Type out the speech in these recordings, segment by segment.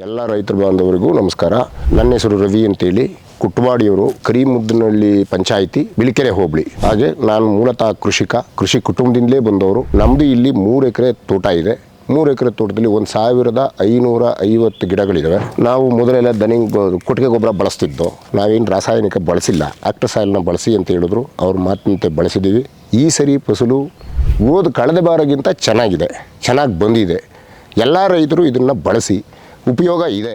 ಎಲ್ಲ ರೈತರ ಬಾಂಧವರಿಗೂ ನಮಸ್ಕಾರ. ನನ್ನ ಹೆಸರು ರವಿ ಅಂತೇಳಿ. ಕುಟ್ವಾಡಿಯವರು ಕರಿಮುದ್ದನಹಳ್ಳಿ ಪಂಚಾಯಿತಿ ಬಿಳಿಕೆರೆ ಹೋಬಳಿ. ಹಾಗೆ ನಾನು ಮೂಲತಃ ಕೃಷಿಕ, ಕೃಷಿ ಕುಟುಂಬದಿಂದಲೇ ಬಂದವರು. ನಮ್ಮದು ಇಲ್ಲಿ ಮೂರು ಎಕರೆ ತೋಟ ಇದೆ. ಮೂರು ಎಕರೆ ತೋಟದಲ್ಲಿ ಒಂದು ಸಾವಿರದ ಐನೂರ ಐವತ್ತು ಗಿಡಗಳಿದ್ದಾವೆ ನಾವು ಮೊದಲೆಲ್ಲ ದನಿ, ಕೊಟ್ಟಿಗೆ ಗೊಬ್ಬರ ಬಳಸ್ತಿದ್ದೋ, ನಾವೇನು ರಾಸಾಯನಿಕ ಬಳಸಿಲ್ಲ. ಆಕ್ಟರ್ ಸಾಯಿಲ್ನ ಬಳಸಿ ಅಂತ ಹೇಳಿದ್ರು. ಅವ್ರ ಮಾತಿನಂತೆ ಬಳಸಿದ್ದೀವಿ ಈ ಸರಿ ಫಸಲು ಓದ್ ಕಳೆದ ಬಾರಗಿಂತ ಚೆನ್ನಾಗಿದೆ. ಚೆನ್ನಾಗಿ ಬಂದಿದೆ. ಎಲ್ಲ ರೈತರು ಇದನ್ನು ಬಳಸಿ ಉಪಯೋಗ ಇದೆ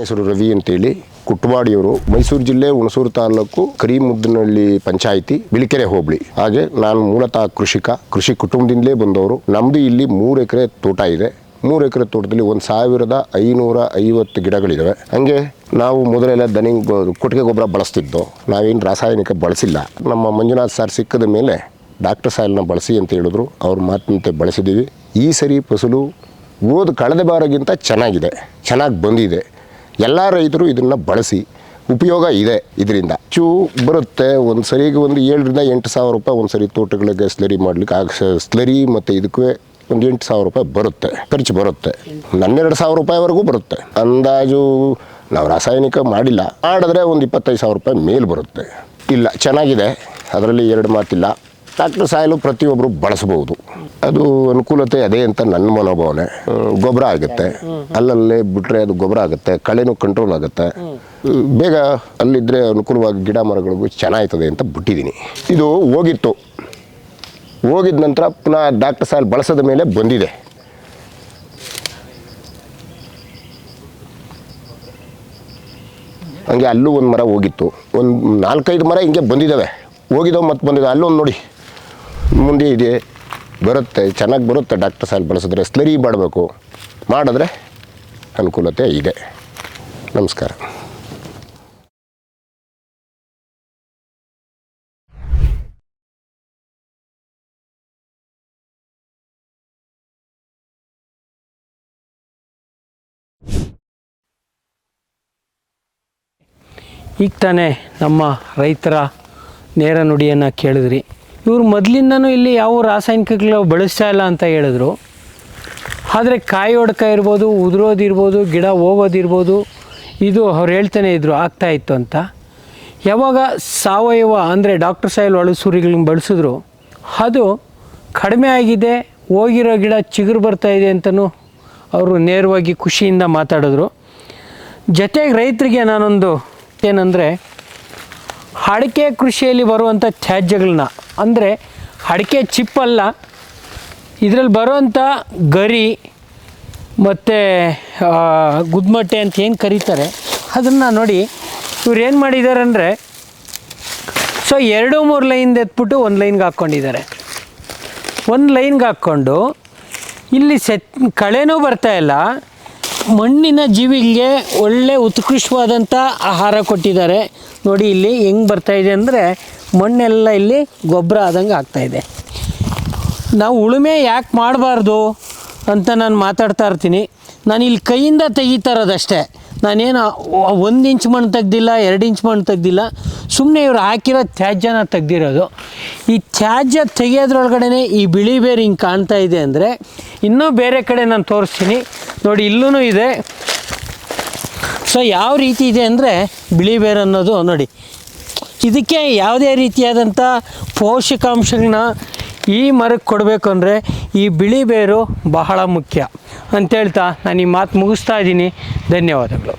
ಹೆಸರು ರವಿ ಅಂತೇಳಿ ಕುಟ್ವಾಡಿಯವರು ಮೈಸೂರು ಜಿಲ್ಲೆ ಹುಣಸೂರು ತಾಲೂಕು ಕರಿಮುದ್ದನಹಳ್ಳಿ ಪಂಚಾಯಿತಿ ಬಿಳಿಕೆರೆ ಹೋಬಳಿ. ಹಾಗೆ ನಾನು ಮೂಲತಃ ಕೃಷಿಕ, ಕೃಷಿ ಕುಟುಂಬದಿಂದಲೇ ಬಂದವರು. ನಮ್ಮದು ಇಲ್ಲಿ ಮೂರು ಎಕರೆ ತೋಟ ಇದೆ. ಮೂರು ಎಕರೆ ತೋಟದಲ್ಲಿ ಒಂದು ಸಾವಿರದ ಐನೂರ ಐವತ್ತು ಗಿಡಗಳಿದ್ದಾವೆ ಹಂಗೆ ನಾವು ಮೊದಲೆಲ್ಲ ದನಿ ಕೊಟ್ಟಿಗೆ ಗೊಬ್ಬರ ಬಳಸ್ತಿದ್ದೋ, ನಾವೇನು ರಾಸಾಯನಿಕ ಬಳಸಿಲ್ಲ. ನಮ್ಮ ಮಂಜುನಾಥ್ ಸರ್ ಸಿಕ್ಕದ ಮೇಲೆ ಡಾಕ್ಟರ್ ಸಾಯಲ್ನ ಬಳಸಿ ಅಂತ ಹೇಳಿದ್ರು. ಅವ್ರ ಮಾತಿನಂತೆ ಬಳಸಿದ್ದೀವಿ ಈ ಸರಿ ಫಸಲು ಓದ್ ಕಳೆದ ಬಾರಗಿಂತ ಚೆನ್ನಾಗಿದೆ. ಚೆನ್ನಾಗಿ ಬಂದಿದೆ. ಎಲ್ಲ ರೈತರು ಇದನ್ನು ಬಳಸಿ ಉಪಯೋಗ ಇದೆ ಇದರಿಂದ. ಚೂ ಬರುತ್ತೆ. ಒಂದು ಸರಿಗೆ ಒಂದು ಏಳರಿಂದ ಎಂಟು ಸಾವಿರ ರೂಪಾಯಿ ಒಂದು ಸರಿ ತೋಟಗಳಿಗೆ ಸ್ಲರಿ ಮಾಡ್ಲಿಕ್ಕೆ ಆಗ ಸ್ಲರಿ ಮತ್ತು ಇದಕ್ಕೆ ಒಂದು ಎಂಟು ಸಾವಿರ ರೂಪಾಯಿ ಬರುತ್ತೆ. ಖರ್ಚು ಬರುತ್ತೆ. ಹನ್ನೆರಡು ಸಾವಿರ ರೂಪಾಯಿವರೆಗೂ ಬರುತ್ತೆ. ಅಂದಾಜು ನಾವು ರಾಸಾಯನಿಕ ಮಾಡಿಲ್ಲ. ಮಾಡಿದ್ರೆ ಒಂದು ಇಪ್ಪತ್ತೈದು ಸಾವಿರ ರೂಪಾಯಿ ಮೇಲೆ ಬರುತ್ತೆ. ಇಲ್ಲ, ಚೆನ್ನಾಗಿದೆ. ಅದರಲ್ಲಿ ಎರಡು ಮಾತಿಲ್ಲ. ಡಾಕ್ಟರ್ ಸಾಯಲು ಪ್ರತಿಯೊಬ್ಬರು ಬಳಸಬಹುದು. ಅದು ಅನುಕೂಲತೆ ಅದೇ ಅಂತ ನನ್ನ ಮನೋಭಾವನೆ. ಗೊಬ್ಬರ ಆಗುತ್ತೆ. ಅಲ್ಲಲ್ಲೇ ಬಿಟ್ಟರೆ ಅದು ಗೊಬ್ಬರ ಆಗುತ್ತೆ. ಕಳೆನೂ ಕಂಟ್ರೋಲ್ ಆಗುತ್ತೆ. ಬೇಗ ಅಲ್ಲಿದ್ದರೆ ಅನುಕೂಲವಾಗಿ ಗಿಡ ಮರಗಳಿಗೂ ಚೆನ್ನಾಗ್ತದೆ ಅಂತ ಬಿಟ್ಟಿದ್ದೀನಿ. ಇದು ಹೋಗಿತ್ತು. ಹೋಗಿದ ನಂತರ ಪುನಃ ಡಾಕ್ಟರ್ ಸಾಲ್ ಬಳಸದ ಮೇಲೆ ಬಂದಿದೆ. ಹಂಗೆ ಅಲ್ಲೂ ಒಂದು ಮರ ಹೋಗಿತ್ತು. ಒಂದು ನಾಲ್ಕೈದು ಮರ ಹಿಂಗೆ ಬಂದಿದ್ದಾವೆ. ಹೋಗಿದ್ದಾವೆ ಮತ್ತೆ ಬಂದಿದ್ದಾವೆ. ಅಲ್ಲೊಂದು ನೋಡಿ. ಮುಂದೆ ಇದೆ. ಬರುತ್ತೆ, ಚೆನ್ನಾಗಿ ಬರುತ್ತೆ ಡಾಕ್ಟರ್ ಸಾಲ್ ಬಳಸಿದ್ರೆ ಸ್ಲರಿ ಮಾಡಬೇಕು. ಮಾಡಿದ್ರೆ ಅನುಕೂಲತೆ ಇದೆ. ನಮಸ್ಕಾರ. ಈಗ ತಾನೇ ನಮ್ಮ ರೈತರ ನೇರ ನುಡಿಯನ್ನು ಕೇಳಿದ್ರಿ. ಇವರು ಮೊದಲಿಂದನೂ ಇಲ್ಲಿ ಯಾವ ರಾಸಾಯನಿಕಗಳು ಬಳಸ್ತಾ ಇಲ್ಲ ಅಂತ ಹೇಳಿದ್ರು. ಆದರೆ ಕಾಯಿ ಹೊಡ್ಕ ಇರ್ಬೋದು ಉದುರೋದಿರ್ಬೋದು ಗಿಡ ಹೋಗೋದಿರ್ಬೋದು ಇದು ಅವ್ರು ಹೇಳ್ತಾನೆ ಇದ್ರು, ಆಗ್ತಾ ಇತ್ತು ಅಂತ. ಯಾವಾಗ ಸಾವಯವ ಅಂದರೆ ಡಾಕ್ಟರ್ ಸಾಯಿಲ್ ಒಳಸೂರಿಗಳನ್ನ ಬಳಸಿದ್ರು, ಅದು ಕಡಿಮೆ ಆಗಿದೆ, ಹೋಗಿರೋ ಗಿಡ ಚಿಗುರು ಬರ್ತಾ ಇದೆ ಅಂತಲೂ ಅವರು ನೇರವಾಗಿ ಖುಷಿಯಿಂದ ಮಾತಾಡಿದ್ರು. ಜೊತೆಗೆ ರೈತರಿಗೆ ನಾನೊಂದು ಏನಂದರೆ ಅಡಿಕೆ ಕೃಷಿಯಲ್ಲಿ ಬರುವಂಥ ತ್ಯಾಜ್ಯಗಳನ್ನ, ಅಂದರೆ ಅಡಿಕೆ ಚಿಪ್ಪಲ್ಲ ಇದರಲ್ಲಿ ಬರುವಂಥ ಗರಿ ಮತ್ತು ಗುದ್ಮಟ್ಟೆ ಅಂತ ಏನು ಕರೀತಾರೆ, ಅದನ್ನು ನೋಡಿ ಇವ್ರು ಏನು ಮಾಡಿದ್ದಾರೆ ಅಂದರೆ, ಸೊ ಎರಡು ಮೂರು ಲೈನ್ ಎತ್ಬಿಟ್ಟು ಒಂದು ಲೈನ್ಗೆ ಹಾಕ್ಕೊಂಡಿದ್ದಾರೆ. ಒಂದು ಲೈನ್ಗೆ ಹಾಕ್ಕೊಂಡು ಇಲ್ಲಿ ಸೆತ್, ಕಳೆನೂ ಬರ್ತಾ ಇಲ್ಲ ಮಣ್ಣಿನ ಜೀವಿಗೆ ಒಳ್ಳೆ ಉತ್ಕೃಷ್ಟವಾದಂಥ ಆಹಾರ ಕೊಟ್ಟಿದ್ದಾರೆ. ನೋಡಿ ಇಲ್ಲಿ ಹೆಂಗೆ ಇದೆ ಅಂದರೆ ಮಣ್ಣೆಲ್ಲ ಇಲ್ಲಿ ಗೊಬ್ಬರ ಆದಂಗೆ ಇದೆ. ನಾವು ಉಳುಮೆ ಯಾಕೆ ಮಾಡಬಾರ್ದು ಅಂತ ನಾನು ಮಾತಾಡ್ತಾ ಇರ್ತೀನಿ. ನಾನು ಇಲ್ಲಿ ಕೈಯಿಂದ ತೆಗಿತಾ ಇರೋದಷ್ಟೇ. ನಾನೇನು ಒಂದು ಇಂಚ್ ಮಣ್ಣು ತೆಗ್ದಿಲ್ಲ, ಎರಡು ಇಂಚ್ ಮಣ್ಣು ತೆಗ್ದಿಲ್ಲ. ಸುಮ್ಮನೆ ಇವರು ಹಾಕಿರೋ ತ್ಯಾಜ್ಯನ ತೆಗ್ದಿರೋದು. ಈ ತ್ಯಾಜ್ಯ ತೆಗೆಯೋದ್ರೊಳಗಡೆ ಈ ಬಿಳಿ ಬೇರೆ ಹಿಂಗೆ ಕಾಣ್ತಾ ಇದೆ ಅಂದರೆ ಇನ್ನೂ ಬೇರೆ ಕಡೆ ನಾನು ತೋರಿಸ್ತೀನಿ. ನೋಡಿ ಇಲ್ಲೂ ಇದೆ. ಸೊ ಯಾವ ರೀತಿ ಇದೆ ಅಂದರೆ ಬಿಳಿ ಬೇರು ಅನ್ನೋದು ನೋಡಿ. ಇದಕ್ಕೆ ಯಾವುದೇ ರೀತಿಯಾದಂಥ ಪೋಷಕಾಂಶಗಳನ್ನ ಈ ಮರಕ್ಕೆ ಕೊಡಬೇಕು ಅಂದರೆ ಈ ಬಿಳಿ ಬೇರು ಬಹಳ ಮುಖ್ಯ. ಅಂತೇಳ್ತಾ ನಾನು ಈ ಮಾತು ಮುಗಿಸ್ತಾ ಇದ್ದೀನಿ. ಧನ್ಯವಾದಗಳು.